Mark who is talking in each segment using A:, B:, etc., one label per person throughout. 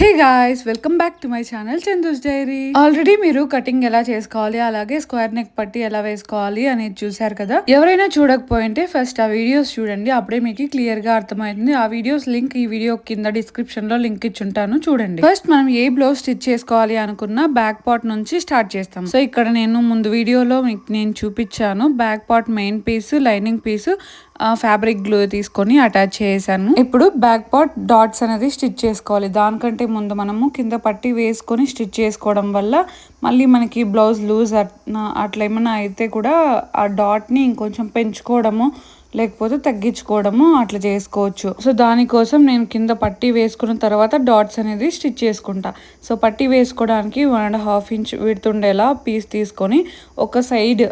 A: Hey guys welcome back to my channel Chandu's diary. Already మీరు cutting ఎలా చేసుకోవాలి అలాగే స్క్వేర్ నెక్ పట్టి ఎలా వేసుకోవాలి అనేది చూసారు కదా? ఎవరైనా చూడకపోయింటే ఫస్ట్ ఆ వీడియోస్ చూడండి అప్పుడే మీకు క్లియర్గా అర్థమవుతుంది. ఆ వీడియోస్ లింక్ ఈ వీడియో కింద డిస్క్రిప్షన్లో లింక్ ఇచ్చుంటాను చూడండి. ఫస్ట్ మనం ఏ బ్లౌజ్ స్టిచ్ చేసుకోవాలి అనుకున్న బ్యాక్ పార్ట్ నుంచి స్టార్ట్ చేస్తాం. సో ఇక్కడ నేను ముందు వీడియోలో మీకు నేను చూపించాను back part main piece lining piece fabric glue తీసుకొని అటాచ్ చేశాను. ఇప్పుడు బ్యాక్ పార్ట్ డాట్స్ అనేది స్టిచ్ చేసుకోవాలి. దానికంటే ముందు మనము కింద పట్టి వేసుకొని స్టిచ్ చేసుకోవడం వల్ల మళ్ళీ మనకి బ్లౌజ్ లూజ్ అట్లా ఏమైనా అయితే కూడా ఆ డాట్ని ఇంకొంచెం పెంచుకోవడము లేకపోతే తగ్గించుకోవడము అట్లా చేసుకోవచ్చు. సో దానికోసం నేను కింద పట్టీ వేసుకున్న తర్వాత డాట్స్ అనేది స్టిచ్ చేసుకుంటా. సో పట్టి వేసుకోవడానికి వన్ అండ్ హాఫ్ ఇంచ్ విడుతుండేలా పీస్ తీసుకొని ఒక సైడ్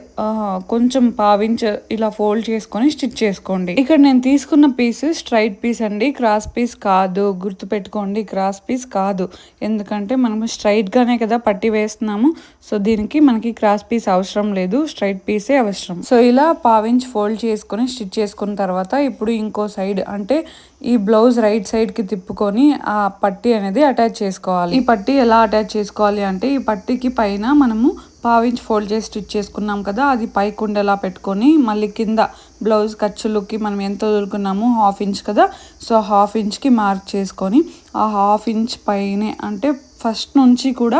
A: కొంచెం పావించ్ ఇలా ఫోల్డ్ చేసుకొని స్టిచ్ చేసుకోండి. ఇక్కడ నేను తీసుకున్న పీస్ స్ట్రైట్ పీస్ అండి. క్రాస్ పీస్ కాదు. గుర్తు పెట్టుకోండి క్రాస్ పీస్ కాదు. ఎందుకంటే మనము స్ట్రైట్గానే కదా పట్టి వేస్తున్నాము. సో దీనికి మనకి క్రాస్ పీస్ అవసరం లేదు. స్ట్రైట్ పీసే అవసరం. సో ఇలా పావించ్ ఫోల్డ్ చేసుకొని స్టిచ్ చేసుకున్న తర్వాత ఇప్పుడు ఇంకో సైడ్ అంటే ఈ బ్లౌజ్ రైట్ సైడ్కి తిప్పుకొని ఆ పట్టి అనేది అటాచ్ చేసుకోవాలి. ఈ పట్టి ఎలా అటాచ్ చేసుకోవాలి అంటే ఈ పట్టికి పైన మనము పావించి ఫోల్డ్ చేసి స్టిచ్ చేసుకున్నాం కదా అది పైకి ఉండేలా పెట్టుకొని మళ్ళీ కింద బ్లౌజ్ ఖర్చులకి మనం ఎంత వదులుకున్నాము హాఫ్ ఇంచ్ కదా సో హాఫ్ ఇంచ్కి మార్క్ చేసుకొని ఆ హాఫ్ ఇంచ్ పైనే అంటే ఫస్ట్ నుంచి కూడా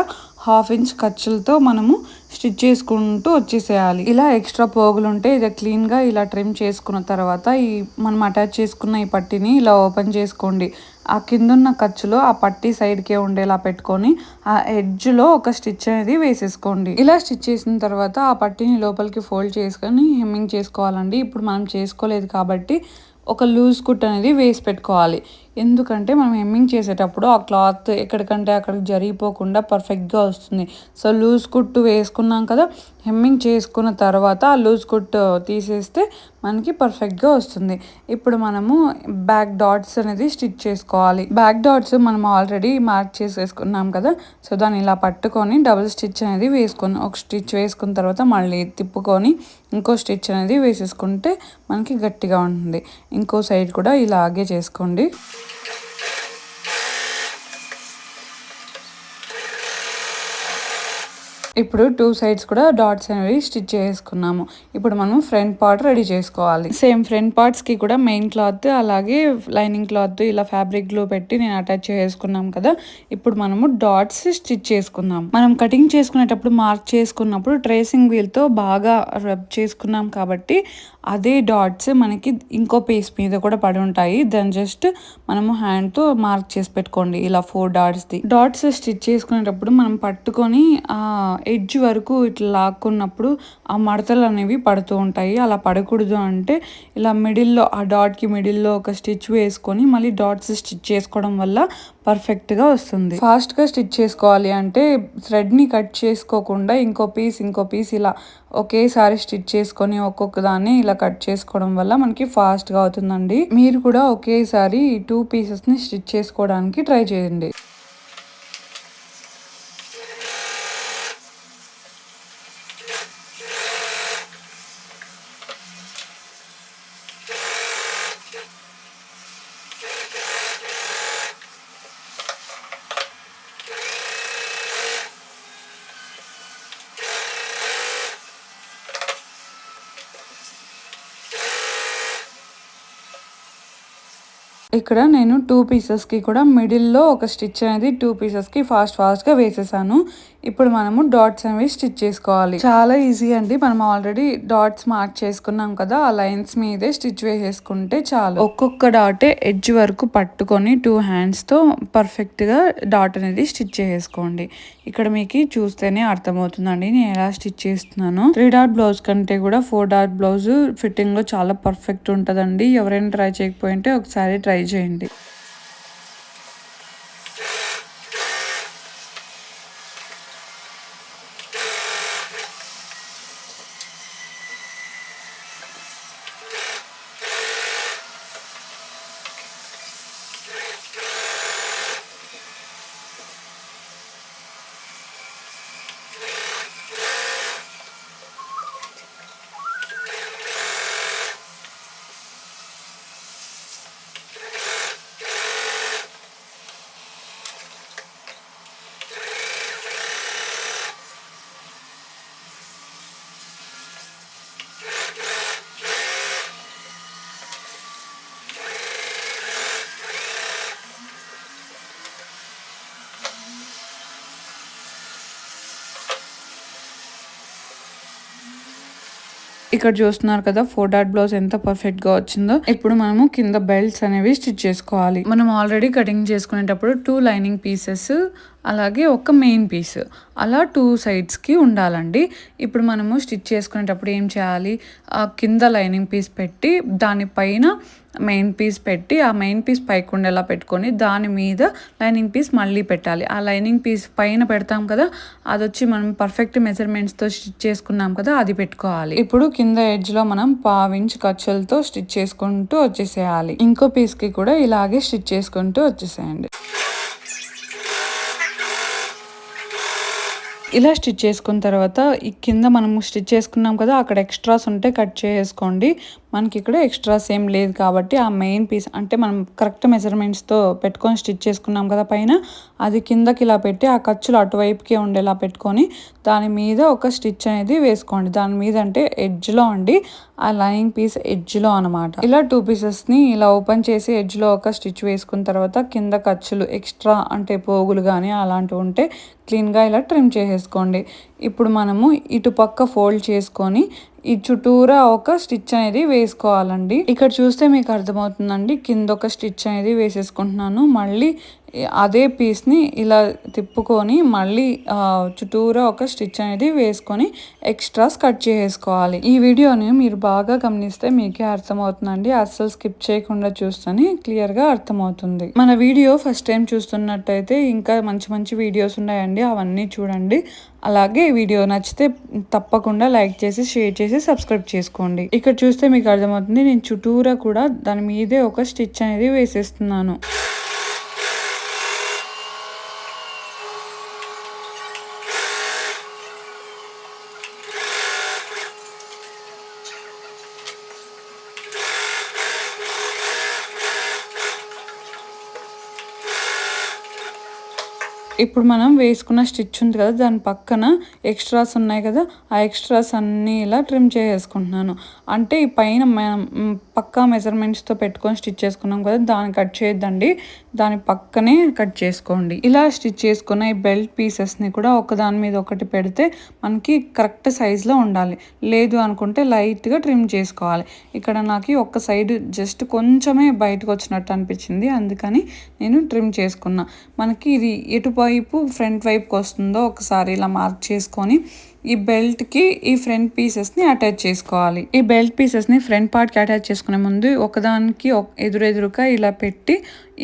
A: హాఫ్ ఇంచ్ ఖర్చులతో మనము స్టిచ్ చేసుకుంటూ వచ్చేసేయాలి. ఇలా ఎక్స్ట్రా పోగులు ఉంటే ఇది క్లీన్గా ఇలా ట్రిమ్ చేసుకున్న తర్వాత ఈ మనం అటాచ్ చేసుకున్న ఈ పట్టిని ఇలా ఓపెన్ చేసుకోండి. ఆ కిందున్న ఖర్చులో ఆ పట్టి సైడ్కే ఉండేలా పెట్టుకొని ఆ ఎడ్జ్లో ఒక స్టిచ్ అనేది వేసేసుకోండి. ఇలా స్టిచ్ చేసిన తర్వాత ఆ పట్టిని లోపలికి ఫోల్డ్ చేసుకొని హెమ్మింగ్ చేసుకోవాలండి. ఇప్పుడు మనం చేసుకోలేదు కాబట్టి ఒక లూజ్ కుట్ అనేది వేసి పెట్టుకోవాలి. ఎందుకంటే మనం హెమ్మింగ్ చేసేటప్పుడు ఆ క్లాత్ ఎక్కడికంటే అక్కడికి జరిగిపోకుండా పర్ఫెక్ట్గా వస్తుంది. సో లూజ్ కుట్టు వేసుకున్నాం కదా హెమ్మింగ్ చేసుకున్న తర్వాత ఆ లూజ్ కుట్టు తీసేస్తే మనకి పర్ఫెక్ట్గా వస్తుంది. ఇప్పుడు మనము బ్యాక్ డాట్స్ అనేది స్టిచ్ చేసుకోవాలి. బ్యాక్ డాట్స్ మనం ఆల్రెడీ మార్క్ చేసేసుకున్నాం కదా సో దాన్ని ఇలా పట్టుకొని డబుల్ స్టిచ్ అనేది వేసుకొని ఒక స్టిచ్ వేసుకున్న తర్వాత మళ్ళీ తిప్పుకొని ఇంకో స్టిచ్ అనేది వేసేసుకుంటే మనకి గట్టిగా ఉంటుంది. ఇంకో సైడ్ కూడా ఇలాగే చేసుకోండి. Thank you. ఇప్పుడు టూ సైడ్స్ కూడా డాట్స్ అనేవి స్టిచ్ చేసుకున్నాము. ఇప్పుడు మనం ఫ్రంట్ పార్ట్ రెడీ చేసుకోవాలి. సేమ్ ఫ్రంట్ పార్ట్స్కి కూడా మెయిన్ క్లాత్ అలాగే లైనింగ్ క్లాత్ ఇలా ఫ్యాబ్రిక్ గ్లూ పెట్టి నేను అటాచ్ చేసుకున్నాం కదా. ఇప్పుడు మనము డాట్స్ స్టిచ్ చేసుకుందాం. మనం కటింగ్ చేసుకునేటప్పుడు మార్క్ చేసుకున్నప్పుడు ట్రేసింగ్ వీల్తో బాగా రబ్ చేసుకున్నాం కాబట్టి అదే డాట్స్ మనకి ఇంకో పీస్ మీద కూడా పడి ఉంటాయి. దాన్ని జస్ట్ మనము హ్యాండ్తో మార్క్ చేసి పెట్టుకోండి. ఇలా ఫోర్ డాట్స్ ది. డాట్స్ స్టిచ్ చేసుకునేటప్పుడు మనం పట్టుకొని ఎడ్జ్ వరకు ఇట్లా లాక్కున్నప్పుడు ఆ మడతలు అనేవి పడుతూ ఉంటాయి. అలా పడకూడదు అంటే ఇలా మిడిల్లో ఆ డాట్కి మిడిల్లో ఒక స్టిచ్ వేసుకొని మళ్ళీ డాట్స్ స్టిచ్ చేసుకోవడం వల్ల పర్ఫెక్ట్గా వస్తుంది. ఫాస్ట్గా స్టిచ్ చేసుకోవాలి అంటే థ్రెడ్ని కట్ చేసుకోకుండా ఇంకో పీస్ ఇంకో పీస్ ఇలా ఒకేసారి స్టిచ్ చేసుకొని ఒక్కొక్క దాన్ని ఇలా కట్ చేసుకోవడం వల్ల మనకి ఫాస్ట్గా అవుతుందండి. మీరు కూడా ఒకేసారి ఈ టూ పీసెస్ని స్టిచ్ చేసుకోవడానికి ట్రై చేయండి. ఇక్కడ నేను టూ పీసెస్కి కూడా మిడిల్లో ఒక స్టిచ్ అనేది టూ పీసెస్కి ఫాస్ట్ ఫాస్ట్గా వేసేసాను. ఇప్పుడు మనము డాట్స్ అనేవి స్టిచ్ చేసుకోవాలి. చాలా ఈజీ అండి. మనం ఆల్రెడీ డాట్స్ మార్క్ చేసుకున్నాం కదా ఆ లైన్స్ మీదే స్టిచ్ వేసేసుకుంటే చాలు. ఒక్కొక్క డాటే ఎడ్జ్ వరకు పట్టుకొని టూ హ్యాండ్స్తో పర్ఫెక్ట్గా డాట్ అనేది స్టిచ్ చేసుకోండి. ఇక్కడ మీకు చూస్తేనే అర్థమవుతుందండి నేను ఎలా స్టిచ్ చేస్తున్నాను. త్రీ డాట్ బ్లౌజ్ కంటే కూడా ఫోర్ డాట్ బ్లౌజ్ ఫిట్టింగ్లో చాలా పర్ఫెక్ట్ ఉంటుందండి. ఎవరైనా ట్రై చేయకపోయింటే ఒకసారి ట్రై చేయండి. ఇక్కడ చూస్తున్నారు కదా ఫోర్ డాట్ బ్లౌజ్ ఎంత పర్ఫెక్ట్గా వచ్చిందో. ఇప్పుడు మనము కింద బెల్ట్స్ అనేవి స్టిచ్ చేసుకోవాలి. మనం ఆల్రెడీ కటింగ్ చేసుకునేటప్పుడు టూ లైనింగ్ పీసెస్ అలాగే ఒక మెయిన్ పీస్. అలా టూ సైడ్స్కి ఉండాలండి. ఇప్పుడు మనము స్టిచ్ చేసుకునేటప్పుడు ఏం చేయాలి? ఆ కింద లైనింగ్ పీస్ పెట్టి దానిపైన మెయిన్ పీస్ పెట్టి ఆ మెయిన్ పీస్ పైకి ఉండేలా పెట్టుకొని దాని మీద లైనింగ్ పీస్ మళ్ళీ పెట్టాలి. ఆ లైనింగ్ పీస్ పైన పెడతాం కదా అది వచ్చి మనం పర్ఫెక్ట్ మెజర్మెంట్స్తో స్టిచ్ చేసుకున్నాం కదా అది పెట్టుకోవాలి. ఇప్పుడు కింద ఎడ్జ్లో మనం పావించ్ ఖర్చులతో స్టిచ్ చేసుకుంటూ వచ్చేసేయాలి. ఇంకో పీస్కి కూడా ఇలాగే స్టిచ్ చేసుకుంటూ వచ్చేసేయండి. ఇలా స్టిచ్ చేసుకున్న తర్వాత ఈ కింద మనం స్టిచ్ చేసుకున్నాం కదా అక్కడ ఎక్స్ట్రాస్ ఉంటే కట్ చేసుకోండి. మనకి ఇక్కడ ఎక్స్ట్రాస్ ఏం లేదు కాబట్టి ఆ మెయిన్ పీస్ అంటే మనం కరెక్ట్ మెజర్మెంట్స్తో పెట్టుకొని స్టిచ్ చేసుకున్నాం కదా పైన అది కిందకి ఇలా పెట్టి ఆ ఖర్చులు అటువైపుకే ఉండేలా పెట్టుకొని దాని మీద ఒక స్టిచ్ అనేది వేసుకోండి. దాని మీద అంటే ఎడ్జ్లో అండి ఆ లైనింగ్ పీస్ ఎడ్జ్లో అనమాట ఇలా టూ పీసెస్ని ఇలా ఓపెన్ చేసి ఎడ్జ్లో ఒక స్టిచ్ వేసుకున్న తర్వాత కింద ఖర్చులు ఎక్స్ట్రా అంటే పోగులు కానీ అలాంటివి ఉంటే క్లీన్గా ఇలా ట్రిమ్ చేసేసుకోండి. ఇప్పుడు మనము ఇటుపక్క ఫోల్డ్ చేసుకొని ఈ చుట్టూరా ఒక స్టిచ్ అనేది వేసుకోవాలండి. ఇక్కడ చూస్తే మీకు అర్థమవుతుందండి కింద ఒక స్టిచ్ అనేది వేసేసుకుంటున్నాను. మళ్ళీ అదే పీస్ని ఇలా తిప్పుకొని మళ్ళీ చుట్టూరా ఒక స్టిచ్ అనేది వేసుకొని ఎక్స్ట్రాస్ కట్ చేసుకోవాలి ఈ వీడియోని మీరు బాగా గమనిస్తే మీకే అర్థమవుతుందండి. అస్సలు స్కిప్ చేయకుండా చూస్తేనే క్లియర్గా అర్థమవుతుంది. మన వీడియో ఫస్ట్ టైం చూస్తున్నట్టయితే ఇంకా మంచి మంచి వీడియోస్ ఉన్నాయండి. అవన్నీ చూడండి. అలాగే వీడియో నచ్చితే తప్పకుండా లైక్ చేసి షేర్ చేసి సబ్స్క్రైబ్ చేసుకోండి. ఇక్కడ చూస్తే మీకు అర్థమవుతుంది. నేను చుట్టూరా కూడా దాని మీదే ఒక స్టిచ్ అనేది వేసేస్తున్నాను. ఇప్పుడు మనం వేసుకున్న స్టిచ్ ఉంది కదా దాని పక్కన ఎక్స్ట్రాస్ ఉన్నాయి కదా ఆ ఎక్స్ట్రాస్ అన్నీ ఇలా ట్రిమ్ చేసేసుకుంటున్నాను. అంటే ఈ పైన మనం పక్కా మెజర్మెంట్స్తో పెట్టుకొని స్టిచ్ చేసుకున్నాం కదా దాన్ని కట్ చేయొద్దండి. దాని పక్కనే కట్ చేసుకోండి. ఇలా స్టిచ్ చేసుకున్న ఈ బెల్ట్ పీసెస్ని కూడా ఒకదాని మీద ఒకటి పెడితే మనకి కరెక్ట్ సైజులో ఉండాలి. లేదు అనుకుంటే లైట్గా ట్రిమ్ చేసుకోవాలి. ఇక్కడ నాకు ఒక సైడ్ జస్ట్ కొంచెమే బయటకు వచ్చినట్టు అనిపించింది అందుకని నేను ట్రిమ్ చేసుకున్నా. మనకి ఇది ఎటు వైపు ఫ్రంట్ వైపుకి వస్తుందో ఒకసారి ఇలా మార్క్ చేసుకొని ఈ బెల్ట్కి ఈ ఫ్రంట్ పీసెస్ని అటాచ్ చేసుకోవాలి. ఈ బెల్ట్ పీసెస్ని ఫ్రంట్ పార్ట్కి అటాచ్ చేసుకునే ముందు ఒకదానికి ఎదురెదురుగా ఇలా పెట్టి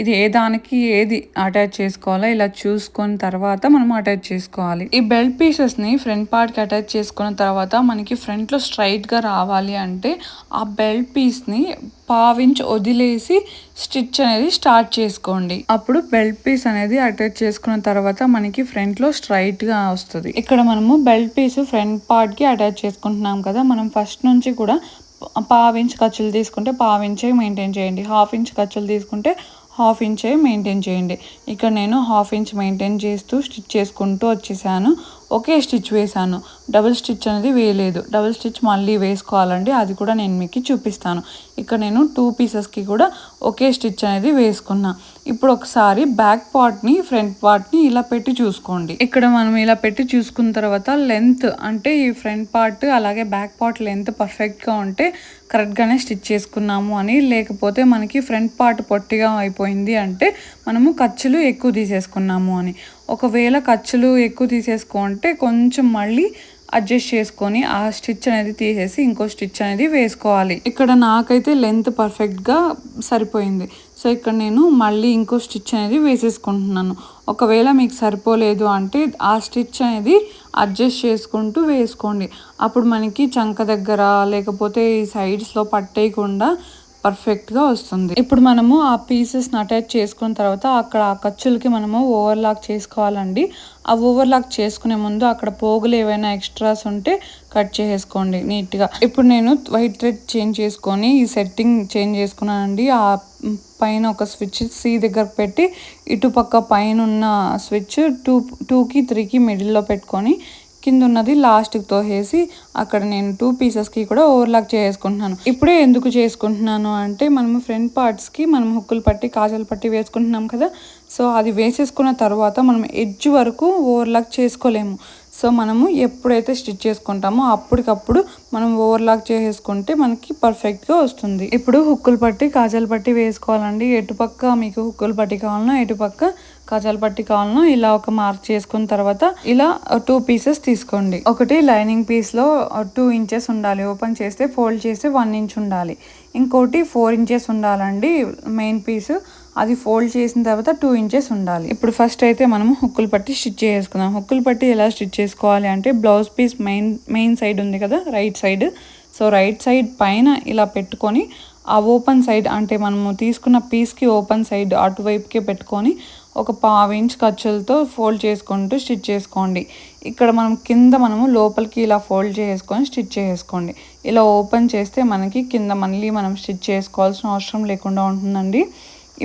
A: ఇది ఏ దానికి ఏది అటాచ్ చేసుకోవాలో ఇలా చూసుకున్న తర్వాత మనం అటాచ్ చేసుకోవాలి. ఈ బెల్ట్ పీసెస్ని ఫ్రంట్ పార్ట్కి అటాచ్ చేసుకున్న తర్వాత మనకి ఫ్రంట్లో స్ట్రైట్గా రావాలి అంటే ఆ బెల్ట్ పీస్ని పావించి వదిలేసి స్టిచ్ అనేది స్టార్ట్ చేసుకోండి. అప్పుడు బెల్ట్ పీస్ అనేది అటాచ్ చేసుకున్న తర్వాత మనకి ఫ్రంట్లో స్ట్రైట్గా వస్తుంది. ఇక్కడ మనము బెల్ట్ పీస్ ఫ్రంట్ పార్ట్కి అటాచ్ చేసుకుంటున్నాం కదా మనం ఫస్ట్ నుంచి కూడా పావు ఇంచ్ ఖర్చులు తీసుకుంటే పావు ఇంచే మెయింటైన్ చేయండి. హాఫ్ ఇంచ్ ఖర్చులు తీసుకుంటే హాఫ్ ఇంచే మెయింటైన్ చేయండి. ఇక్కడ నేను హాఫ్ ఇంచ్ మెయింటైన్ చేస్తూ స్టిచ్ చేసుకుంటూ వచ్చేసాను. ఒకే స్టిచ్ వేసాను డబుల్ స్టిచ్ అనేది వేయలేదు. డబుల్ స్టిచ్ మళ్ళీ వేసుకోవాలండి. అది కూడా నేను మీకు చూపిస్తాను. ఇక్కడ నేను టూ పీసెస్కి కూడా ఒకే స్టిచ్ అనేది వేసుకున్నా. ఇప్పుడు ఒకసారి బ్యాక్ పార్ట్ని ఫ్రంట్ పార్ట్ని ఇలా పెట్టి చూసుకోండి. ఇక్కడ మనం ఇలా పెట్టి చూసుకున్న తర్వాత లెంత్ అంటే ఈ ఫ్రంట్ పార్ట్ అలాగే బ్యాక్ పార్ట్ లెంత్ పర్ఫెక్ట్గా ఉంటే కరెక్ట్గానే స్టిచ్ చేసుకున్నాము అని లేకపోతే మనకి ఫ్రంట్ పార్ట్ పొట్టిగా అయిపోయింది అంటే మనము ఖర్చులు ఎక్కువ తీసేసుకున్నాము అని. ఒకవేళ ఖర్చులు ఎక్కువ తీసేసుకుంటే కొంచెం మళ్ళీ అడ్జస్ట్ చేసుకొని ఆ స్టిచ్ అనేది తీసేసి ఇంకో స్టిచ్ అనేది వేసుకోవాలి. ఇక్కడ నాకైతే లెంత్ పర్ఫెక్ట్గా సరిపోయింది. సో ఇక్కడ నేను మళ్ళీ ఇంకో స్టిచ్ అనేది వేసేసుకుంటున్నాను. ఒకవేళ మీకు సరిపోలేదు అంటే ఆ స్టిచ్ అనేది అడ్జస్ట్ చేసుకుంటూ వేసుకోండి. అప్పుడు మనకి చంక దగ్గర లేకపోతే ఈ సైడ్స్లో పట్టేయకుండా పర్ఫెక్ట్గా వస్తుంది. ఇప్పుడు మనము ఆ పీసెస్ని అటాచ్ చేసుకున్న తర్వాత అక్కడ ఆ ఖర్చులకి మనము ఓవర్లాక్ చేసుకోవాలండి. ఆ ఓవర్లాక్ చేసుకునే ముందు అక్కడ పోగులు ఏవైనా ఎక్స్ట్రాస్ ఉంటే కట్ చేసేసుకోండి నీట్గా. ఇప్పుడు నేను వైట్ థ్రెడ్ చేంజ్ చేసుకొని ఈ సెట్టింగ్ చేంజ్ చేసుకున్నానండి. ఆ పైన ఒక స్విచ్ సి దగ్గర పెట్టి ఇటుపక్క పైన ఉన్న స్విచ్ టూ టూకి త్రీకి మిడిల్లో పెట్టుకొని కింద ఉన్నది లాస్ట్కి తోసేసి అక్కడ నేను టూ పీసెస్కి కూడా ఓవర్లాక్ చేసుకుంటున్నాను. ఇప్పుడే ఎందుకు చేసుకుంటున్నాను అంటే మనము ఫ్రంట్ పార్ట్స్కి మనం హుక్కులు పట్టి కాజలు పట్టి వేసుకుంటున్నాం కదా. సో అది వేసేసుకున్న తర్వాత మనం ఎడ్జ్ వరకు ఓవర్లాక్ చేసుకోలేము. సో మనము ఎప్పుడైతే స్టిచ్ చేసుకుంటామో అప్పటికప్పుడు మనం ఓవర్లాక్ చేసేసుకుంటే మనకి పర్ఫెక్ట్గా వస్తుంది. ఇప్పుడు హుక్కులు పట్టి కాజలు పట్టి వేసుకోవాలండి. ఎటుపక్క మీకు హుక్కులు పట్టి కావాలన్నా ఎటుపక్క కాజాల పట్టి కావాలన్నా ఇలా ఒక మార్క్ చేసుకున్న తర్వాత ఇలా టూ పీసెస్ తీసుకోండి. ఒకటి లైనింగ్ పీస్లో టూ ఇంచెస్ ఉండాలి. ఓపెన్ చేస్తే ఫోల్డ్ చేస్తే వన్ ఇంచ్ ఉండాలి. ఇంకోటి ఫోర్ ఇంచెస్ ఉండాలండి మెయిన్ పీస్ అది ఫోల్డ్ చేసిన తర్వాత టూ ఇంచెస్ ఉండాలి. ఇప్పుడు ఫస్ట్ అయితే మనం హుక్కులు పట్టి స్టిచ్ చేసుకుందాం. హుక్కులు పట్టి ఎలా స్టిచ్ చేసుకోవాలి అంటే blouse piece main main side ఉంది కదా right side so right side పైన ఇలా పెట్టుకొని ఆ ఓపెన్ సైడ్ అంటే మనము తీసుకున్న పీస్కి ఓపెన్ సైడ్ అటువైపుకే పెట్టుకొని ఒక పావు ఇంచ్ ఖర్చులతో ఫోల్డ్ చేసుకుంటూ స్టిచ్ చేసుకోండి. ఇక్కడ మనం కింద మనము లోపలికి ఇలా ఫోల్డ్ చేసుకొని స్టిచ్ చేసుకోండి. ఇలా ఓపెన్ చేస్తే మనకి కింద మళ్ళీ మనం స్టిచ్ చేసుకోవాల్సిన అవసరం లేకుండా ఉంటుందండి.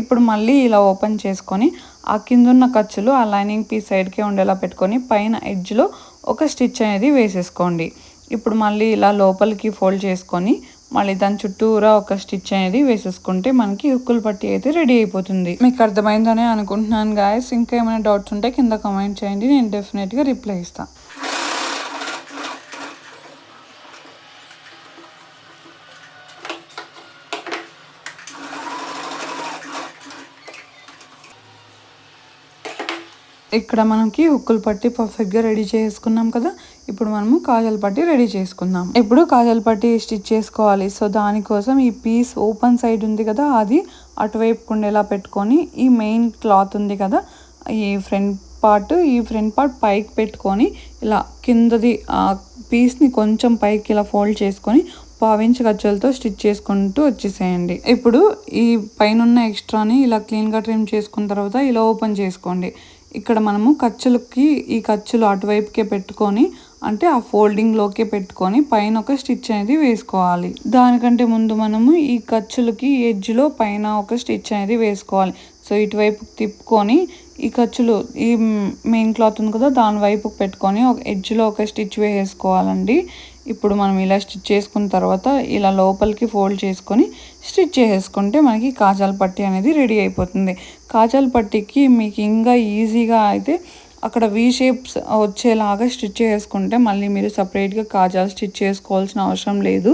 A: ఇప్పుడు మళ్ళీ ఇలా ఓపెన్ చేసుకొని ఆ కింద ఉన్న ఖర్చులు ఆ లైనింగ్ పీస్ సైడ్కే ఉండేలా పెట్టుకొని పైన ఎడ్జ్లో ఒక స్టిచ్ అనేది వేసేసుకోండి. ఇప్పుడు మళ్ళీ ఇలా లోపలికి ఫోల్డ్ చేసుకొని మళ్ళీ దాని చుట్టూరా ఒక స్టిచ్ అనేది వేసేసుకుంటే మనకి ఉక్కులు పట్టి అయితే రెడీ అయిపోతుంది. మీకు అర్థమైందనే అనుకుంటున్నాను గాయస్ ఇంకా ఏమైనా డౌట్స్ ఉంటే కింద కామెంట్ చేయండి. నేను డెఫినెట్గా రిప్లై ఇస్తాను ఇక్కడ మనకి ఉక్కులు పట్టి పర్ఫెక్ట్గా రెడీ చేసుకున్నాం కదా. ఇప్పుడు మనము కాజల్ పట్టి రెడీ చేసుకుందాం. ఇప్పుడు కాజల్ పట్టి స్టిచ్ చేసుకోవాలి? సో దానికోసం ఈ పీస్ ఓపెన్ సైడ్ ఉంది కదా అది అటువైపు ఉండేలా పెట్టుకొని ఈ మెయిన్ క్లాత్ ఉంది కదా ఈ ఫ్రంట్ పార్ట్ ఈ ఫ్రంట్ పార్ట్ పైకి పెట్టుకొని ఇలా కిందది ఆ పీస్ని కొంచెం పైకి ఇలా ఫోల్డ్ చేసుకొని పావించి గజ్జలతో స్టిచ్ చేసుకుంటూ వచ్చేసేయండి. ఇప్పుడు ఈ పైన ఎక్స్ట్రాని ఇలా క్లీన్గా ట్రిమ్ చేసుకున్న తర్వాత ఇలా ఓపెన్ చేసుకోండి. ఇక్కడ మనము ఖర్చులకి ఈ ఖర్చులు అటువైపుకే పెట్టుకొని అంటే ఆ ఫోల్డింగ్లోకే పెట్టుకొని పైన ఒక స్టిచ్ అనేది వేసుకోవాలి. దానికంటే ముందు మనము ఈ ఖర్చులకి ఎడ్జ్లో పైన ఒక స్టిచ్ అనేది వేసుకోవాలి. సో ఇటువైపు తిప్పుకొని ఈ ఖర్చులు ఈ మెయిన్ క్లాత్ ఉంది కదా దాని వైపు పెట్టుకొని ఒక ఎడ్జ్లో ఒక స్టిచ్ వేసుకోవాలండి. ఇప్పుడు మనం ఇలా స్టిచ్ చేసుకున్న తర్వాత ఇలా లోపలికి ఫోల్డ్ చేసుకొని స్టిచ్ చేసుకుంటే మనకి కాజాల పట్టి అనేది రెడీ అయిపోతుంది. కాజాల పట్టికి మీకు ఇంకా ఈజీగా అయితే అక్కడ వీ షేప్స్ వచ్చేలాగా స్టిచ్ చేసుకుంటే మళ్ళీ మీరు సపరేట్గా కాజాలు స్టిచ్ చేసుకోవాల్సిన అవసరం లేదు.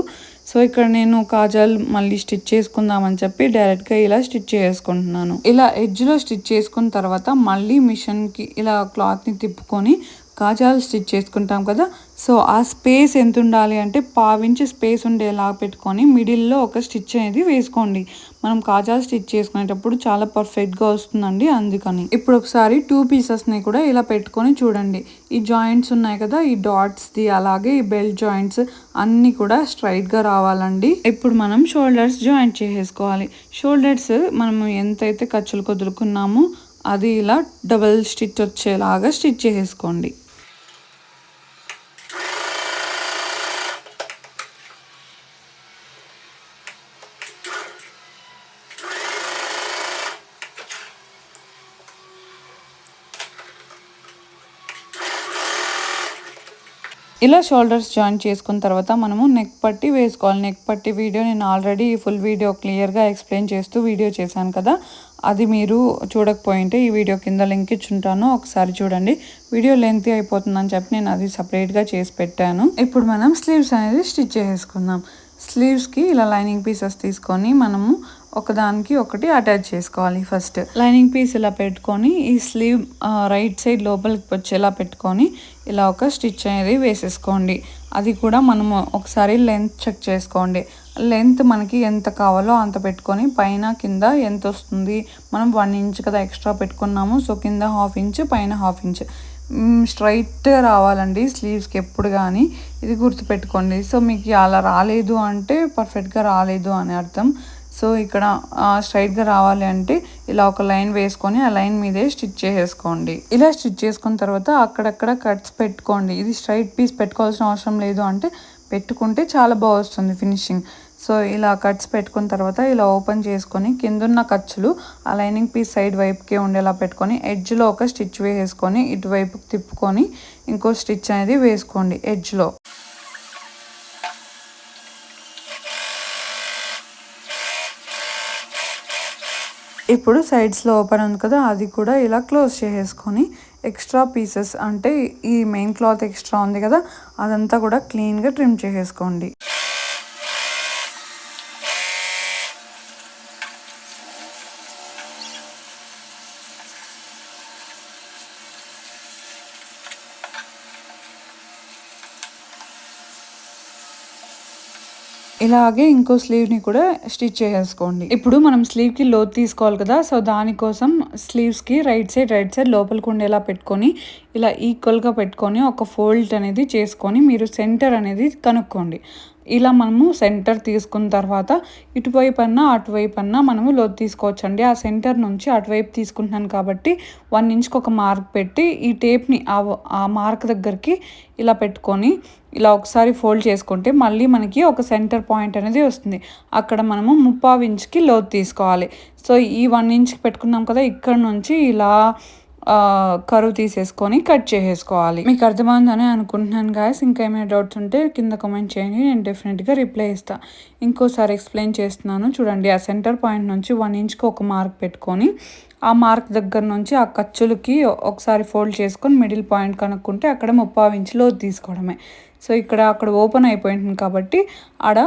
A: సో ఇక్కడ నేను కాజాల్ మళ్ళీ స్టిచ్ చేసుకుందామని చెప్పి డైరెక్ట్గా ఇలా స్టిచ్ చేసుకుంటున్నాను. ఇలా ఎడ్జ్లో స్టిచ్ చేసుకున్న తర్వాత మళ్ళీ మిషన్కి ఇలా క్లాత్ని తిప్పుకొని కాజాలు స్టిచ్ చేసుకుంటాం కదా. సో ఆ స్పేస్ ఎంత ఉండాలి అంటే పావించి స్పేస్ ఉండేలా పెట్టుకొని మిడిల్లో ఒక స్టిచ్ అనేది వేసుకోండి. మనం కాజాలు స్టిచ్ చేసుకునేటప్పుడు చాలా పర్ఫెక్ట్గా వస్తుందండి అందుకని. ఇప్పుడు ఒకసారి టూ పీసెస్ని కూడా ఇలా పెట్టుకొని చూడండి. ఈ జాయింట్స్ ఉన్నాయి కదా ఈ డాట్స్ది అలాగే ఈ బెల్ట్ జాయింట్స్ అన్నీ కూడా స్ట్రైట్గా రావాలండి. ఇప్పుడు మనం షోల్డర్స్ జాయింట్ చేసేసుకోవాలి. షోల్డర్స్ మనం ఎంతైతే ఖర్చులు కుదురుకున్నామో అది ఇలా డబల్ స్టిచ్ వచ్చేలాగా స్టిచ్ చేసుకోండి ఇలా షోల్డర్స్ జాయిన్ చేసుకున్న తర్వాత మనము నెక్ పట్టి వేసుకోవాలి నెక్ పట్టి వీడియో నేను ఆల్రెడీ ఫుల్ వీడియో క్లియర్గా ఎక్స్ప్లెయిన్ చేస్తూ వీడియో చేశాను కదా. అది మీరు చూడకపోయింటే ఈ వీడియో కింద లింక్ ఇచ్చుంటాను. ఒకసారి చూడండి. వీడియో లెంత్ అయిపోతుందని చెప్పి నేను అది సపరేట్గా చేసి పెట్టాను. ఇప్పుడు మనం స్లీవ్స్ అనేది స్టిచ్ చేసుకుందాం. స్లీవ్స్కి ఇలా లైనింగ్ పీసెస్ తీసుకొని మనము ఒకదానికి ఒకటి అటాచ్ చేసుకోవాలి ఫస్ట్ లైనింగ్ పీస్ ఇలా పెట్టుకొని ఈ స్లీవ్ రైట్ సైడ్ లోపలికి వచ్చేలా పెట్టుకొని ఇలా ఒక స్టిచ్ అనేది వేసేసుకోండి. అది కూడా మనము ఒకసారి లెంత్ చెక్ చేసుకోండి. లెంత్ మనకి ఎంత కావాలో అంత పెట్టుకొని పైన కింద ఎంత వస్తుంది? మనం వన్ ఇంచ్ కదా ఎక్స్ట్రా పెట్టుకున్నాము సో కింద హాఫ్ ఇంచ్ పైన హాఫ్ ఇంచ్ స్ట్రైట్గా రావాలండి స్లీవ్స్కి ఎప్పుడు కానీ ఇది గుర్తుపెట్టుకోండి. సో మీకు అలా రాలేదు అంటే పర్ఫెక్ట్గా రాలేదు అని అర్థం. సో ఇక్కడ స్ట్రైట్గా రావాలి అంటే ఇలా ఒక లైన్ వేసుకొని ఆ లైన్ మీదే స్టిచ్ చేసేసుకోండి. ఇలా స్టిచ్ చేసుకున్న తర్వాత అక్కడక్కడ కట్స్ పెట్టుకోండి. ఇది స్ట్రైట్ పీస్ పెట్టుకోవాల్సిన అవసరం లేదు అంటే పెట్టుకుంటే చాలా బాగా వస్తుంది ఫినిషింగ్ సో ఇలా కట్స్ పెట్టుకున్న తర్వాత ఇలా ఓపెన్ చేసుకొని కిందున్న ఖర్చులు ఆ లైనింగ్ పీస్ సైడ్ వైపుకే ఉండేలా పెట్టుకొని ఎడ్జ్లో ఒక స్టిచ్ వేసేసుకొని ఇటువైపు తిప్పుకొని ఇంకో స్టిచ్ అనేది వేసుకోండి ఎడ్జ్లో ఇప్పుడు సైడ్స్లో ఓపెన్ ఉంది కదా అది కూడా ఇలా క్లోజ్ చేసేసుకొని ఎక్స్ట్రా పీసెస్ అంటే ఈ మెయిన్ క్లాత్ ఎక్స్ట్రా ఉంది కదా అదంతా కూడా క్లీన్గా ట్రిమ్ చేసేసుకోండి. ఇలాగే ఇంకో స్లీవ్ని కూడా స్టిచ్ చేసేసుకోండి. ఇప్పుడు మనం స్లీవ్కి లోతు తీసుకోవాలి కదా సో దానికోసం స్లీవ్స్కి రైట్ సైడ్ రైట్ సైడ్ లోపలికి ఉండేలా పెట్టుకొని ఇలా ఈక్వల్గా పెట్టుకొని ఒక ఫోల్డ్ అనేది చేసుకొని మీరు సెంటర్ అనేది కనుక్కోండి. ఇలా మనము సెంటర్ తీసుకున్న తర్వాత ఇటువైపు అన్నా అటువైపు అన్నా మనము లోతు తీసుకోవచ్చండి. ఆ సెంటర్ నుంచి అటువైపు తీసుకుంటున్నాను కాబట్టి వన్ ఇంచ్కి ఒక మార్క్ పెట్టి ఈ టేప్ని ఆ మార్క్ దగ్గరికి ఇలా పెట్టుకొని ఇలా ఒకసారి ఫోల్డ్ చేసుకుంటే మళ్ళీ మనకి ఒక సెంటర్ పాయింట్ అనేది వస్తుంది. అక్కడ మనము ముప్పావు ఇంచ్కి లోతు తీసుకోవాలి. సో ఈ వన్ ఇంచ్కి పెట్టుకున్నాం కదా ఇక్కడ నుంచి ఇలా కరువు తీసేసుకొని కట్ చేసేసుకోవాలి. మీకు అర్థమైందని అనుకుంటున్నాను గాయస్ ఇంకా ఏమైనా డౌట్స్ ఉంటే కింద కమెంట్ చేయండి. నేను డెఫినెట్గా రిప్లై ఇస్తాను ఇంకోసారి ఎక్స్ప్లెయిన్ చేస్తున్నాను. చూడండి ఆ సెంటర్ పాయింట్ నుంచి వన్ ఇంచ్కి ఒక మార్క్ పెట్టుకొని ఆ మార్క్ దగ్గర నుంచి ఆ ఖర్చులకి ఒకసారి ఫోల్డ్ చేసుకొని మిడిల్ పాయింట్ కనుక్కుంటే అక్కడ ముప్పావు ఇంచులో తీసుకోవడమే. సో ఇక్కడ అక్కడ ఓపెన్ అయిపోయింది కాబట్టి ఆడ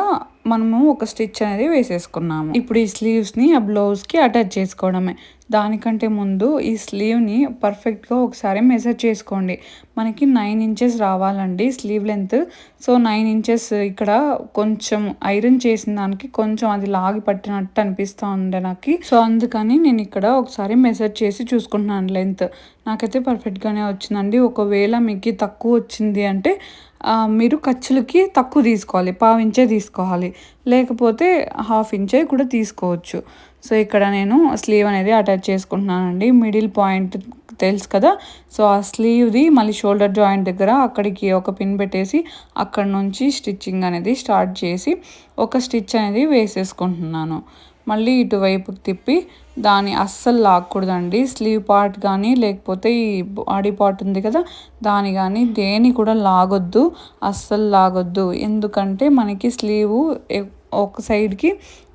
A: మనము ఒక స్టిచ్ అనేది వేసేసుకున్నాము. ఇప్పుడు ఈ స్లీవ్స్ని ఆ బ్లౌజ్కి అటాచ్ చేసుకోవడమే. దానికంటే ముందు ఈ స్లీవ్ని పర్ఫెక్ట్గా ఒకసారి మెజర్ చేసుకోండి. మనకి నైన్ ఇంచెస్ రావాలండి sleeve length so nine inches ఇక్కడ కొంచెం ఐరన్ చేసిన దానికి కొంచెం అది లాగి పట్టినట్టు అనిపిస్తూ ఉండే నాకు. సో అందుకని నేను ఇక్కడ ఒకసారి మెజర్ చేసి చూసుకుంటున్నాను లెంత్ నాకైతే పర్ఫెక్ట్గానే వచ్చిందండి. ఒకవేళ మీకు తక్కువ వచ్చింది అంటే మీరు ఖర్చులకి తక్కువ తీసుకోవాలి పావు ఇంచే తీసుకోవాలి. లేకపోతే హాఫ్ ఇంచే కూడా తీసుకోవచ్చు. సో ఇక్కడ నేను స్లీవ్ అనేది అటాచ్ చేసుకుంటున్నానండి. మిడిల్ పాయింట్ తెలుసు కదా? సో ఆ స్లీవ్ది మళ్ళీ షోల్డర్ జాయింట్ దగ్గర అక్కడికి ఒక పిన్ పెట్టేసి అక్కడ నుంచి స్టిచ్చింగ్ అనేది స్టార్ట్ చేసి ఒక స్టిచ్ అనేది వేసేసుకుంటున్నాను. మళ్ళీ ఇటువైపుకి తిప్పి దాన్ని అస్సలు లాక్కూడదండి. స్లీవ్ పార్ట్ కానీ లేకపోతే ఈ బాడీ పార్ట్ ఉంది కదా దాని కానీ దేని కూడా లాగొద్దు అస్సలు లాగొద్దు. ఎందుకంటే మనకి స్లీవ్ ఒక సైడ్కి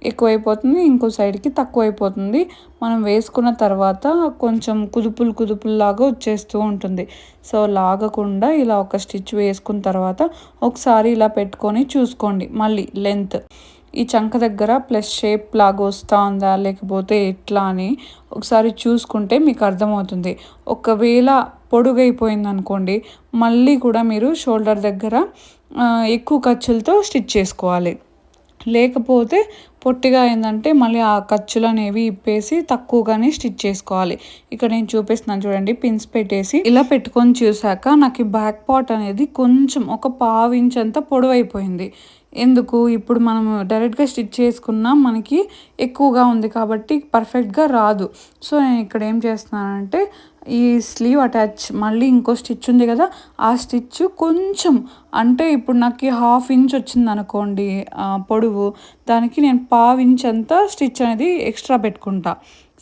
A: ఎక్కువైపోతుంది ఇంకో సైడ్కి తక్కువైపోతుంది. మనం వేసుకున్న తర్వాత కొంచెం కుదుపులు కుదుపుల్లాగా వచ్చేస్తూ ఉంటుంది. సో లాగకుండా ఇలా ఒక స్టిచ్ వేసుకున్న తర్వాత ఒకసారి ఇలా పెట్టుకొని చూసుకోండి. మళ్ళీ లెంత్ ఈ చంక దగ్గర ప్లస్ షేప్ లాగా వస్తూ ఉందా లేకపోతే ఎట్లా అని ఒకసారి చూసుకుంటే మీకు అర్థమవుతుంది. ఒకవేళ పొడుగైపోయింది అనుకోండి మళ్ళీ కూడా మీరు షోల్డర్ దగ్గర ఎక్కువ ఖర్చులతో స్టిచ్ చేసుకోవాలి. లేకపోతే పొట్టిగా అయిందంటే మళ్ళీ ఆ ఖర్చులు అనేవి ఇప్పేసి తక్కువగానే స్టిచ్ చేసుకోవాలి. ఇక్కడ నేను చూపిస్తున్నాను చూడండి పిన్స్ పెట్టేసి ఇలా పెట్టుకొని చూసాక నాకు బ్యాక్ పార్ట్ అనేది కొంచెం ఒక పావు ఇంచ్ పొడవైపోయింది. ఎందుకు? ఇప్పుడు మనం డైరెక్ట్గా స్టిచ్ చేసుకున్నా మనకి ఎక్కువగా ఉంది కాబట్టి పర్ఫెక్ట్గా రాదు. సో నేను ఇక్కడ ఏం చేస్తున్నానంటే ఈ స్లీవ్ అటాచ్ మళ్ళీ ఇంకో స్టిచ్ ఉంది కదా ఆ స్టిచ్ కొంచెం అంటే ఇప్పుడు నాకు హాఫ్ ఇంచ్ వచ్చింది అనుకోండి పొడవు దానికి నేను పావు ఇంచ్ అంతా స్టిచ్ అనేది ఎక్స్ట్రా పెట్టుకుంటా.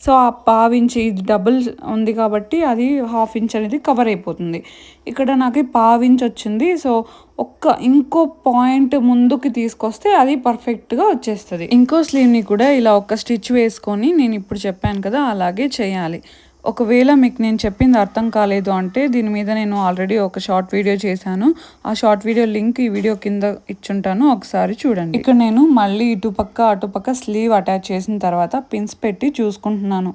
A: సో ఆ పావు ఇంచ్ ఇది డబుల్ ఉంది కాబట్టి అది హాఫ్ ఇంచ్ అనేది కవర్ అయిపోతుంది. ఇక్కడ నాకు పావు ఇంచ్ వచ్చింది. సో ఒక్క ఇంకో పాయింట్ ముందుకు తీసుకొస్తే అది పర్ఫెక్ట్గా వచ్చేస్తుంది. ఇంకో స్లీవ్ని కూడా ఇలా ఒక స్టిచ్ వేసుకొని నేను ఇప్పుడు చెప్పాను కదా అలాగే చేయాలి. ఒకవేళ మీకు నేను చెప్పింది అర్థం కాలేదు అంటే దీని మీద నేను ఆల్రెడీ ఒక షార్ట్ వీడియో చేశాను. ఆ షార్ట్ వీడియో లింక్ ఈ వీడియో కింద ఇచ్చుంటాను. ఒకసారి చూడండి. ఇక్కడ నేను మళ్ళీ ఇటుపక్క అటుపక్క స్లీవ్ అటాచ్ చేసిన తర్వాత పిన్స్ పెట్టి చూసుకుంటున్నాను.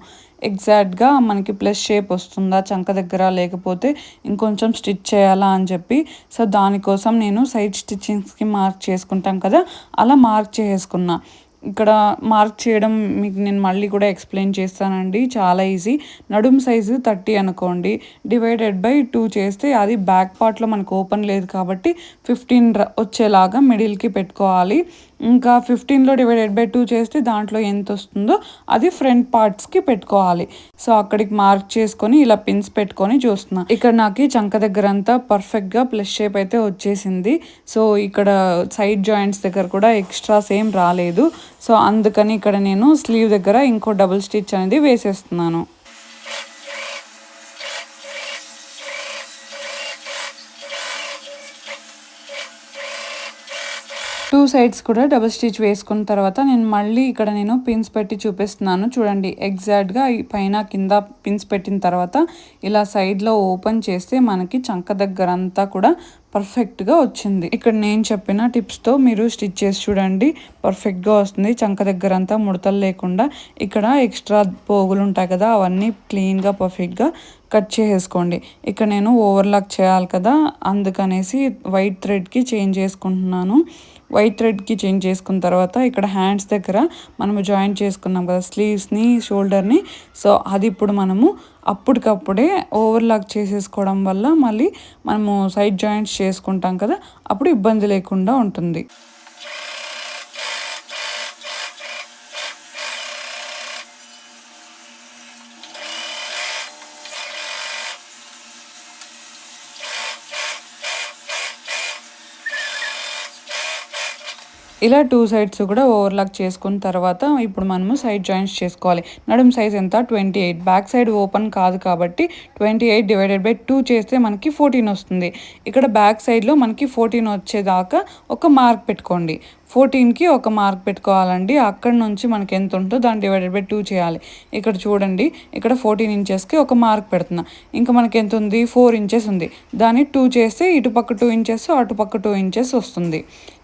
A: ఎగ్జాక్ట్గా మనకి ప్లస్ షేప్ వస్తుందా చంక దగ్గర లేకపోతే ఇంకొంచెం స్టిచ్ చేయాలా అని చెప్పి సో దానికోసం నేను సైడ్ స్టిచ్చింగ్స్కి మార్క్ చేసుకుంటాం కదా అలా మార్క్ చేసుకున్నా. ఇక్కడ మార్క్ చేయడం మీకు నేను మళ్ళీ కూడా ఎక్స్ప్లెయిన్ చేస్తానండి. చాలా ఈజీ నడుం సైజు థర్టీ అనుకోండి. డివైడెడ్ బై టూ చేస్తే అది బ్యాక్ పార్ట్లో మనకు ఓపెన్ లేదు కాబట్టి ఫిఫ్టీన్ వచ్చేలాగా మిడిల్కి పెట్టుకోవాలి. ఇంకా ఫిఫ్టీన్లో డివైడెడ్ బై టూ చేస్తే దాంట్లో ఎంత వస్తుందో అది ఫ్రంట్ పార్ట్స్కి పెట్టుకోవాలి. సో అక్కడికి మార్క్ చేసుకొని ఇలా పిన్స్ పెట్టుకొని చూస్తున్నా. ఇక్కడ నాకు చంక దగ్గర అంతా పర్ఫెక్ట్గా ప్లస్ షేప్ అయితే వచ్చేసింది. సో ఇక్కడ సైడ్ జాయింట్స్ దగ్గర కూడా ఎక్స్ట్రా సేమ్ రాలేదు. సో అందుకని ఇక్కడ నేను స్లీవ్ దగ్గర ఇంకో డబుల్ స్టిచ్ అనేది వేసేస్తున్నాను. టూ సైడ్స్ కూడా డబుల్ స్టిచ్ వేసుకున్న తర్వాత నేను మళ్ళీ ఇక్కడ నేను పిన్స్ పెట్టి చూపిస్తున్నాను. చూడండి ఎగ్జాక్ట్గా పైన కింద పిన్స్ పెట్టిన తర్వాత ఇలా సైడ్లో ఓపెన్ చేస్తే మనకి చంక దగ్గర అంతా కూడా పర్ఫెక్ట్గా వచ్చింది. ఇక్కడ నేను చెప్పిన టిప్స్తో మీరు స్టిచ్ చేసి చూడండి పర్ఫెక్ట్గా వస్తుంది. చంక దగ్గర అంతా ముడతలు లేకుండా ఇక్కడ ఎక్స్ట్రా పోగులు ఉంటాయి కదా అవన్నీ క్లీన్గా పర్ఫెక్ట్గా కట్ చేసేసుకోండి. ఇక్కడ నేను ఓవర్లాక్ చేయాలి కదా అందుకనేసి వైట్ థ్రెడ్కి చేంజ్ చేసుకుంటున్నాను. వైట్ థ్రెడ్కి చేంజ్ చేసుకున్న తర్వాత ఇక్కడ హ్యాండ్స్ దగ్గర మనము జాయిన్ చేసుకున్నాం కదా స్లీవ్స్ని షోల్డర్ని. సో అది ఇప్పుడు మనము అప్పటికప్పుడే ఓవర్లాక్ చేసేసుకోవడం వల్ల మళ్ళీ మనము సైడ్ జాయింట్స్ చేసుకుంటాం కదా అప్పుడు ఇబ్బంది లేకుండా ఉంటుంది. ఇలా టూ సైడ్స్ కూడా ఓవర్లాక్ చేసుకున్న తర్వాత ఇప్పుడు మనము సైడ్ జాయింట్స్ చేసుకోవాలి. నడుము సైజ్ ఎంత? Twenty eight back side open కాదు కాబట్టి twenty eight divided by two చేస్తే మనకి ఫోర్టీన్ వస్తుంది. ఇక్కడ బ్యాక్ సైడ్లో మనకి ఫోర్టీన్ వచ్చేదాకా ఒక మార్క్ పెట్టుకోండి. ఫోర్టీన్కి ఒక మార్క్ పెట్టుకోవాలండి. అక్కడ నుంచి మనకి ఎంత ఉంటుందో దాన్ని డివైడెడ్ బై టూ చేయాలి. ఇక్కడ చూడండి ఇక్కడ ఫోర్టీన్ ఇంచెస్కి ఒక మార్క్ పెడుతున్నా. ఇంకా మనకి ఎంత ఉంది? ఫోర్ ఇంచెస్ ఉంది. దాన్ని టూ చేస్తే ఇటుపక్క టూ ఇంచెస్ అటుపక్క టూ ఇంచెస్ వస్తుంది.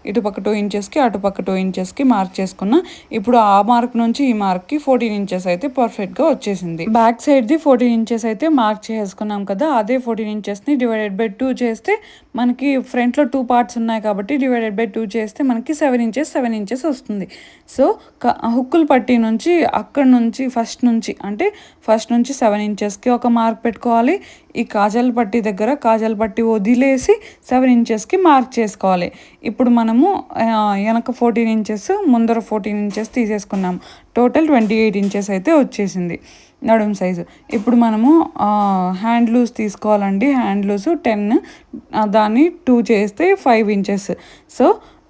A: ఇటుపక్క టూ ఇంచెస్కి అటుపక్క టూ ఇంచెస్కి మార్క్ చేసుకున్నా. ఇప్పుడు ఆ మార్క్ నుంచి ఈ మార్క్కి ఫోర్టీన్ ఇంచెస్ అయితే పర్ఫెక్ట్గా వచ్చేసింది. బ్యాక్ సైడ్ది ఫోర్టీన్ ఇంచెస్ అయితే మార్క్ చేసుకున్నాం కదా అదే ఫోర్టీన్ ఇంచెస్ని డివైడెడ్ బై టూ చేస్తే మనకి ఫ్రంట్లో టూ పార్ట్స్ ఉన్నాయి కాబట్టి డివైడెడ్ బై టూ చేస్తే మనకి seven seven inches seven inches వస్తుంది. సో హుక్కులు పట్టి నుంచి అక్కడ నుంచి ఫస్ట్ నుంచి అంటే ఫస్ట్ నుంచి సెవెన్ ఇంచెస్కి ఒక మార్క్ పెట్టుకోవాలి. ఈ కాజల్ పట్టి దగ్గర కాజల్ పట్టి వదిలేసి సెవెన్ ఇంచెస్కి మార్క్ చేసుకోవాలి. ఇప్పుడు మనము వెనక ఫోర్టీన్ ఇంచెస్ ముందర ఫోర్టీన్ ఇంచెస్ తీసేసుకున్నాము. టోటల్ ట్వంటీ ఎయిట్ ఇంచెస్ అయితే వచ్చేసింది నడుం సైజు ఇప్పుడు మనము హ్యాండ్ లూజ్ తీసుకోవాలండి. హ్యాండ్ లూజ్ టెన్ దాన్ని టూ చేస్తే ఫైవ్ ఇంచెస్ సో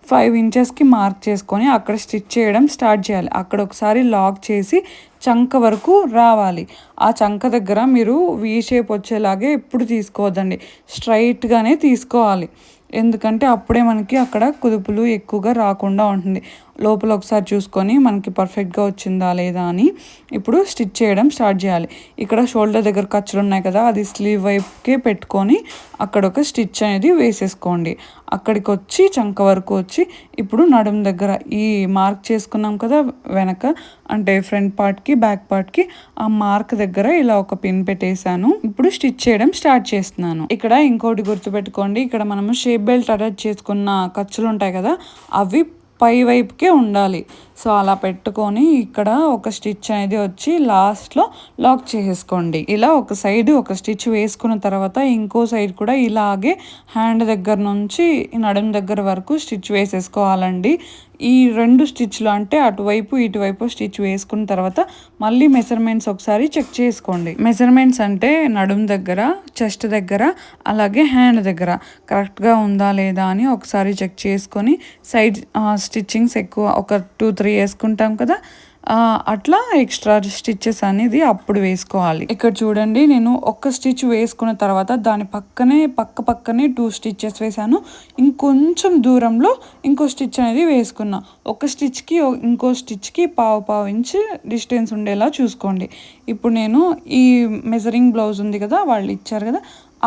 A: ఫైవ్ ఇంచెస్కి మార్క్ చేసుకొని అక్కడ స్టిచ్ చేయడం స్టార్ట్ చేయాలి. అక్కడ ఒకసారి లాక్ చేసి చంక వరకు రావాలి. ఆ చంక దగ్గర మీరు వీ షేప్ వచ్చేలాగే ఎప్పుడు తీసుకోవద్దండి. స్ట్రైట్గానే తీసుకోవాలి. ఎందుకంటే అప్పుడే మనకి అక్కడ కుదుపులు ఎక్కువగా రాకుండా ఉంటుంది. లోపల ఒకసారి చూసుకొని మనకి పర్ఫెక్ట్గా వచ్చిందా లేదా అని ఇప్పుడు స్టిచ్ చేయడం స్టార్ట్ చేయాలి. ఇక్కడ షోల్డర్ దగ్గర ఖర్చులు ఉన్నాయి కదా అది స్లీవ్ వైపుకే పెట్టుకొని అక్కడ ఒక స్టిచ్ అనేది వేసేసుకోండి. అక్కడికి వచ్చి చంక వరకు వచ్చి ఇప్పుడు నడుము దగ్గర ఈ మార్క్ చేసుకున్నాం కదా వెనక అంటే ఫ్రంట్ పార్ట్కి బ్యాక్ పార్ట్కి ఆ మార్క్ దగ్గర ఇలా ఒక పిన్ పెట్టేశాను. ఇప్పుడు స్టిచ్ చేయడం స్టార్ట్ చేస్తున్నాను. ఇక్కడ ఇంకోటి గుర్తుపెట్టుకోండి. ఇక్కడ మనము షేప్ బెల్ట్ అటాచ్ చేసుకున్న ఖర్చులు ఉంటాయి కదా అవి పై వైపుకే ఉండాలి. సో అలా పెట్టుకొని ఇక్కడ ఒక స్టిచ్ అనేది వచ్చి లాస్ట్లో లాక్ చేసేసుకోండి. ఇలా ఒక సైడ్ ఒక స్టిచ్ వేసుకున్న తర్వాత ఇంకో సైడ్ కూడా ఇలాగే హ్యాండ్ దగ్గర నుంచి నడుము దగ్గర వరకు స్టిచ్ వేసేసుకోవాలండి. ఈ రెండు స్టిచ్లు అంటే అటువైపు ఇటువైపు స్టిచ్ వేసుకున్న తర్వాత మళ్ళీ మెజర్మెంట్స్ ఒకసారి చెక్ చేసుకోండి. మెజర్మెంట్స్ అంటే నడుం దగ్గర చెస్ట్ దగ్గర అలాగే హ్యాండ్ దగ్గర. కరెక్ట్గా ఉందా లేదా అని ఒకసారి చెక్ చేసుకొని సైడ్ స్టిచ్చింగ్స్ ఎక్కువ ఒక టూ త్రీ వేసుకుంటాం కదా అట్లా ఎక్స్ట్రా స్టిచ్చెస్ అనేది అప్పుడు వేసుకోవాలి. ఇక్కడ చూడండి నేను ఒక్క స్టిచ్ వేసుకున్న తర్వాత దాని పక్కనే పక్క పక్కనే టూ స్టిచ్చెస్ వేసాను ఇంకొంచెం దూరంలో ఇంకో స్టిచ్ అనేది వేసుకున్నా. ఒక స్టిచ్కి ఇంకో స్టిచ్కి పావు పావు ఇంచ్ డిస్టెన్స్ ఉండేలా చూసుకోండి. ఇప్పుడు నేను ఈ మెజరింగ్ బ్లౌజ్ ఉంది కదా వాళ్ళు ఇచ్చారు కదా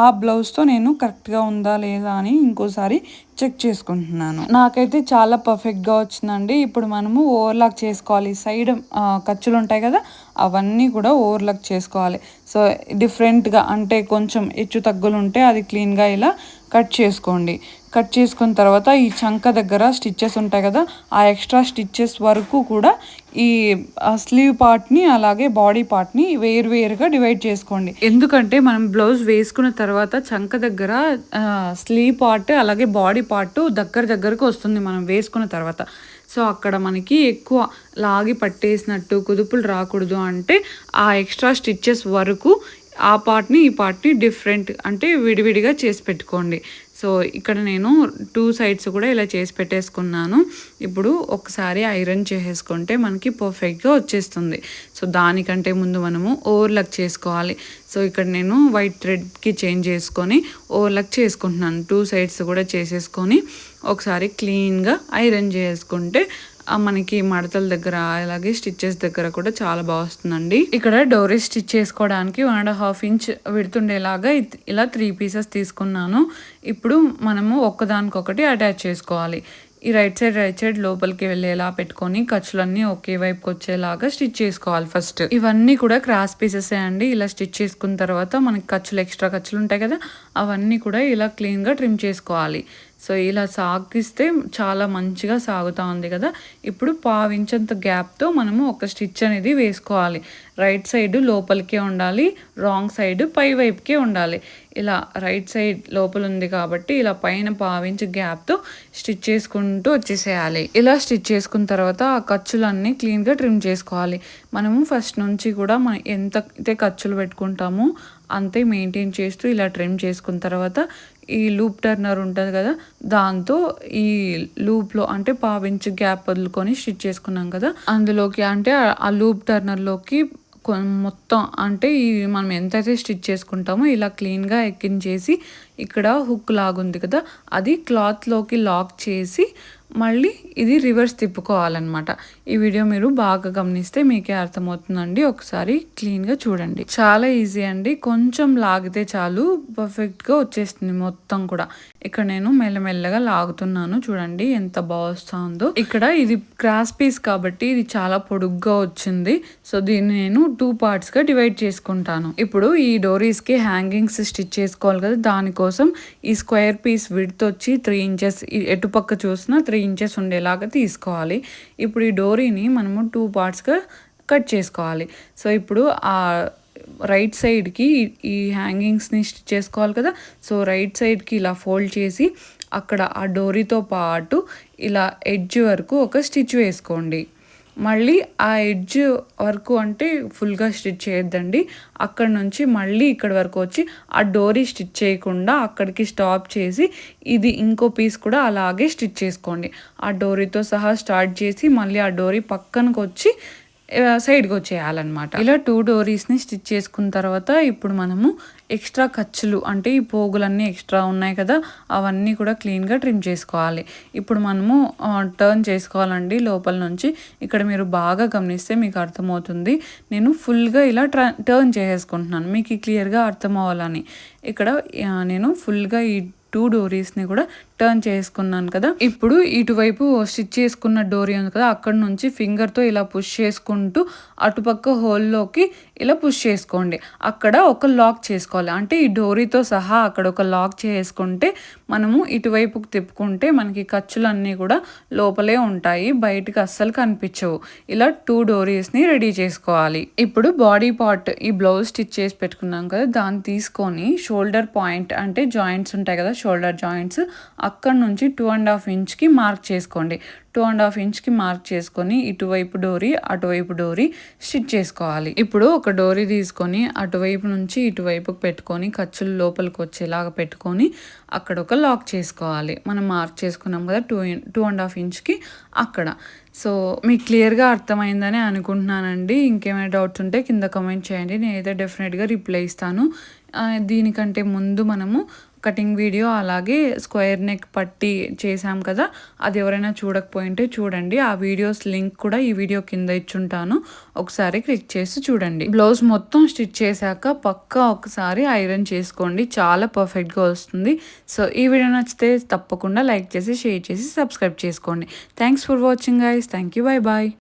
A: ఆ బ్లౌజ్తో నేను కరెక్ట్గా ఉందా లేదా అని ఇంకోసారి చెక్ చేసుకుంటున్నాను. నాకైతే చాలా పర్ఫెక్ట్గా వచ్చిందండి. ఇప్పుడు మనము ఓవర్లాక్ చేసుకోవాలి. సైడ్ ఖర్చులు ఉంటాయి కదా అవన్నీ కూడా ఓవర్లాక్ చేసుకోవాలి. సో డిఫరెంట్గా అంటే కొంచెం హెచ్చు తగ్గులు ఉంటే అది క్లీన్గా ఇలా కట్ చేసుకోండి. కట్ చేసుకున్న తర్వాత ఈ చంక దగ్గర స్టిచ్చెస్ ఉంటాయి కదా ఆ ఎక్స్ట్రా స్టిచ్చెస్ వరకు కూడా ఈ స్లీవ్ పార్ట్ని అలాగే బాడీ పార్ట్ని వేరువేరుగా డివైడ్ చేసుకోండి. ఎందుకంటే మనం బ్లౌజ్ వేసుకున్న తర్వాత చంక దగ్గర స్లీవ్ పార్ట్ అలాగే బాడీ పార్ట్ దగ్గర దగ్గరకు వస్తుంది మనం వేసుకున్న తర్వాత. సో అక్కడ మనకి ఎక్కువ లాగి పట్టేసినట్టు కుదుపులు రాకూడదు అంటే ఆ ఎక్స్ట్రా స్టిచ్చెస్ వరకు ఆ పార్ట్ని ఈ పార్ట్ని డిఫరెంట్ అంటే విడివిడిగా చేసి పెట్టుకోండి. సో ఇక్కడ నేను టూ సైడ్స్ కూడా ఇలా చేసి పెట్టేసుకున్నాను. ఇప్పుడు ఒకసారి ఐరన్ చేసేసుకుంటే మనకి పర్ఫెక్ట్గా వచ్చేస్తుంది. సో దానికంటే ముందు మనము ఓవర్లక్ చేసుకోవాలి. సో ఇక్కడ నేను వైట్ థ్రెడ్కి చేంజ్ చేసుకొని ఓవర్లక్ చేసుకుంటున్నాను. టూ సైడ్స్ కూడా చేసేసుకొని ఒకసారి క్లీన్గా ఐరన్ చేసుకుంటే మనకి మడతల దగ్గర అలాగే స్టిచ్చెస్ దగ్గర కూడా చాలా బాగా వస్తుందండి. ఇక్కడ డోరీ స్టిచ్ చేసుకోవడానికి వన్ అండ్ హాఫ్ ఇంచ్ విడుతుండేలాగా ఇలా త్రీ పీసెస్ తీసుకున్నాను. ఇప్పుడు మనము ఒక్కదానికొకటి అటాచ్ చేసుకోవాలి. ఈ రైట్ సైడ్ రైట్ సైడ్ లోపలికి వెళ్ళేలా పెట్టుకొని ఖర్చులన్నీ ఒకే వైపుకి వచ్చేలాగా స్టిచ్ చేసుకోవాలి ఫస్ట్. ఇవన్నీ కూడా క్రాస్ పీసెస్ అండి. ఇలా స్టిచ్ చేసుకున్న తర్వాత మనకి ఖర్చులు ఎక్స్ట్రా ఖర్చులు ఉంటాయి కదా అవన్నీ కూడా ఇలా క్లీన్గా ట్రిమ్ చేసుకోవాలి. సో ఇలా సాగిస్తే చాలా మంచిగా సాగుతూ ఉంది కదా. ఇప్పుడు పావించంత గ్యాప్తో మనము ఒక స్టిచ్ అనేది వేసుకోవాలి. రైట్ సైడ్ లోపలికే ఉండాలి రాంగ్ సైడ్ పై వైపుకే ఉండాలి. ఇలా రైట్ సైడ్ లోపల ఉంది కాబట్టి ఇలా పైన పావించి గ్యాప్తో స్టిచ్ చేసుకుంటూ వచ్చేసేయాలి. ఇలా స్టిచ్ చేసుకున్న తర్వాత ఆ ఖర్చులన్నీ క్లీన్గా ట్రిమ్ చేసుకోవాలి. మనము ఫస్ట్ నుంచి కూడా మనం ఎంత అయితే ఖర్చులు పెట్టుకుంటామో అంతే మెయింటైన్ చేస్తూ ఇలా ట్రిమ్ చేసుకున్న తర్వాత ఈ లూప్ టర్నర్ ఉంటుంది కదా దాంతో ఈ లూప్లో అంటే పావించి గ్యాప్ వదులుకొని స్టిచ్ చేసుకున్నాం కదా. అందులోకి అంటే ఆ లూప్ టర్నర్లోకి మొత్తం అంటే ఈ మనం ఎంతైతే స్టిచ్ చేసుకుంటామో ఇలా క్లీన్గా ఎక్కించేసి ఇక్కడ హుక్ లాగుంది కదా అది క్లాత్లోకి లాక్ చేసి మళ్ళీ ఇది రివర్స్ తిప్పుకోవాలన్నమాట. ఈ వీడియో మీరు బాగా గమనిస్తే మీకే అర్థమవుతుందండి. ఒకసారి క్లీన్గా చూడండి. చాలా ఈజీ అండి. కొంచెం లాగితే చాలు. పర్ఫెక్ట్గా వచ్చేస్తుంది మొత్తం కూడా. ఇక్కడ నేను మెల్లమెల్లగా లాగుతున్నాను. చూడండి ఎంత బాగుస్తుందో ఇక్కడ ఇది క్రాస్ పీస్ కాబట్టి ఇది చాలా పొడుగ్గా వచ్చింది. సో దీన్ని నేను టూ పార్ట్స్గా డివైడ్ చేసుకుంటాను. ఇప్పుడు ఈ డోరీస్కి హ్యాంగింగ్స్ స్టిచ్ చేసుకోవాలి కదా. దానికోసం ఈ స్క్వేర్ పీస్ విడ్త్ వచ్చి త్రీ ఇంచెస్. ఎటుపక్క చూసినా త్రీ ఇంచెస్ ఉండేలాగా తీసుకోవాలి. ఇప్పుడు ఈ డోరీని మనము టూ పార్ట్స్గా కట్ చేసుకోవాలి. సో ఇప్పుడు ఆ రైట్ సైడ్కి ఈ హ్యాంగింగ్స్ని స్టిచ్ చేసుకోవాలి కదా. సో రైట్ సైడ్కి ఇలా ఫోల్డ్ చేసి అక్కడ ఆ డోరీతో పాటు ఇలా ఎడ్జ్ వరకు ఒక స్టిచ్ వేసుకోండి. మళ్ళీ ఆ ఎడ్జ్ వరకు అంటే ఫుల్గా స్టిచ్ చేయొద్దండి. అక్కడ నుంచి మళ్ళీ ఇక్కడ వరకు వచ్చి ఆ డోరీ స్టిచ్ చేయకుండా అక్కడికి స్టాప్ చేసి ఇది ఇంకో పీస్ కూడా అలాగే స్టిచ్ చేసుకోండి. ఆ డోరీతో సహా స్టార్ట్ చేసి మళ్ళీ ఆ డోరీ పక్కనకు వచ్చి సైడ్కి వచ్చేయాలన్నమాట. ఇలా టూ డోరీస్ని స్టిచ్ చేసుకున్న తర్వాత ఇప్పుడు మనము ఎక్స్ట్రా ఖర్చులు అంటే ఈ పోగులన్నీ ఎక్స్ట్రా ఉన్నాయి కదా అవన్నీ కూడా క్లీన్గా ట్రిమ్ చేసుకోవాలి. ఇప్పుడు మనము టర్న్ చేసుకోవాలండి లోపల నుంచి. ఇక్కడ మీరు బాగా గమనిస్తే మీకు అర్థమవుతుంది. నేను ఫుల్గా ఇలా టర్న్ చేసేసుకుంటున్నాను. మీకు క్లియర్గా అర్థం అవ్వాలని ఇక్కడ నేను ఫుల్గా ఈ టూ డోరీస్ని కూడా టర్న్ చేసుకున్నాను కదా. ఇప్పుడు ఇటువైపు స్టిచ్ చేసుకున్న డోరీ ఉంది కదా అక్కడ నుంచి ఫింగర్తో ఇలా పుష్ చేసుకుంటూ అటుపక్క హోల్లోకి ఇలా పుష్ చేసుకోండి. అక్కడ ఒక లాక్ చేసుకోవాలి. అంటే ఈ డోరీతో సహా అక్కడ ఒక లాక్ చేసుకుంటే మనము ఇటువైపుకు తిప్పుకుంటే మనకి ఖర్చులన్నీ కూడా లోపలే ఉంటాయి. బయటకు అస్సలు కనిపించవు. ఇలా టూ డోరీస్ని రెడీ చేసుకోవాలి. ఇప్పుడు బాడీ పార్ట్ ఈ బ్లౌజ్ స్టిచ్ చేసి పెట్టుకున్నాం కదా దాన్ని తీసుకొని షోల్డర్ పాయింట్ అంటే జాయింట్స్ ఉంటాయి కదా షోల్డర్ జాయింట్స్ అక్కడ నుంచి టూ అండ్ హాఫ్ ఇంచ్కి మార్క్ చేసుకోండి. టూ అండ్ హాఫ్ ఇంచ్కి మార్క్ చేసుకొని ఇటువైపు డోరీ అటువైపు డోరీ స్టిచ్ చేసుకోవాలి. ఇప్పుడు ఒక డోరీ తీసుకొని అటువైపు నుంచి ఇటువైపుకి పెట్టుకొని ఖర్చులు లోపలికి వచ్చేలాగా పెట్టుకొని అక్కడ ఒక లాక్ చేసుకోవాలి. మనం మార్క్ చేసుకున్నాం కదా టూ టూ అండ్ హాఫ్ ఇంచ్కి అక్కడ. సో మీకు క్లియర్గా అర్థమైందని అనుకుంటున్నానండి. ఇంకేమైనా డౌట్స్ ఉంటే కింద కమెంట్ చేయండి. నేనైతే డెఫినెట్గా రిప్లై ఇస్తాను. దీనికంటే ముందు మనము కటింగ్ వీడియో అలాగే స్క్వేర్ నెక్ పట్టి చేసాం కదా అది ఎవరైనా చూడకపోయింటే చూడండి. ఆ వీడియోస్ లింక్ కూడా ఈ వీడియో కింద ఇచ్చుంటాను. ఒకసారి క్లిక్ చేసి చూడండి. బ్లౌజ్ మొత్తం స్టిచ్ చేశాక పక్కా ఒకసారి ఐరన్ చేసుకోండి. చాలా పర్ఫెక్ట్గా వస్తుంది. సో ఈ వీడియో నచ్చితే తప్పకుండా లైక్ చేసి షేర్ చేసి సబ్స్క్రైబ్ చేసుకోండి. Thanks for watching guys. Thank you. Bye bye